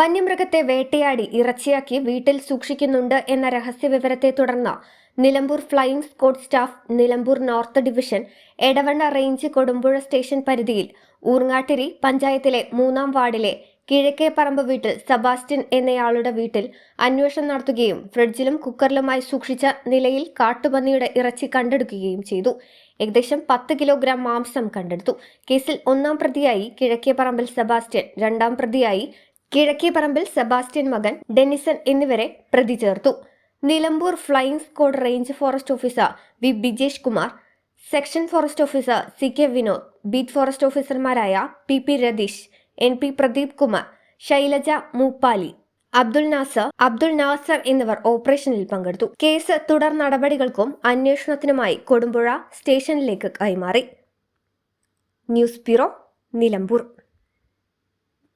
വന്യമൃഗത്തെ വേട്ടയാടി ഇറച്ചിയാക്കി വീട്ടിൽ സൂക്ഷിക്കുന്നുണ്ട് എന്ന രഹസ്യവിവരത്തെ തുടർന്ന് Nilambur flying squad staff Nilambur north division Edavanna range Kodumpuzha station പരിധിയിൽ ഊർങ്ങാട്ടിരി പഞ്ചായത്തിലെ മൂന്നാം വാർഡിലെ കിഴക്കേ പറമ്പ് വീട്ടിൽ സബാസ്റ്റിൻ എന്നയാളുടെ വീട്ടിൽ അന്വേഷണം നടത്തുകയും ഫ്രിഡ്ജിലും കുക്കറിലുമായി സൂക്ഷിച്ച നിലയിൽ കാട്ടുപന്നിയുടെ ഇറച്ചി കണ്ടെടുക്കുകയും ചെയ്തു. ഏകദേശം പത്ത് കിലോഗ്രാം മാംസം കണ്ടെടുത്തു. കേസിൽ ഒന്നാം പ്രതിയായി കിഴക്കേ പറമ്പിൽ സെബാസ്റ്റ്യൻ രണ്ടാം പ്രതിയായി കിഴക്കേപ്പറമ്പിൽ സെബാസ്റ്റ്യൻ മകൻ ഡെന്നിസൺ എന്നിവരെ പ്രതി ചേർത്തു Nilambur flying squad range forest officer V Bijesh Kumar section forest officer C K Vinod beat forest ഓഫീസർമാരായ P P Ratheesh N P Pradeep Kumar Shailaja Mooppali Abdul Nasar Abdul Nasar എന്നിവർ ഓപ്പറേഷനിൽ പങ്കെടുത്തു. Case തുടർ നടപടികൾക്കും അന്വേഷണത്തിനുമായി കൊടുമ്പുഴ സ്റ്റേഷനിലേക്ക് കൈമാറി. News bureau Nilambur.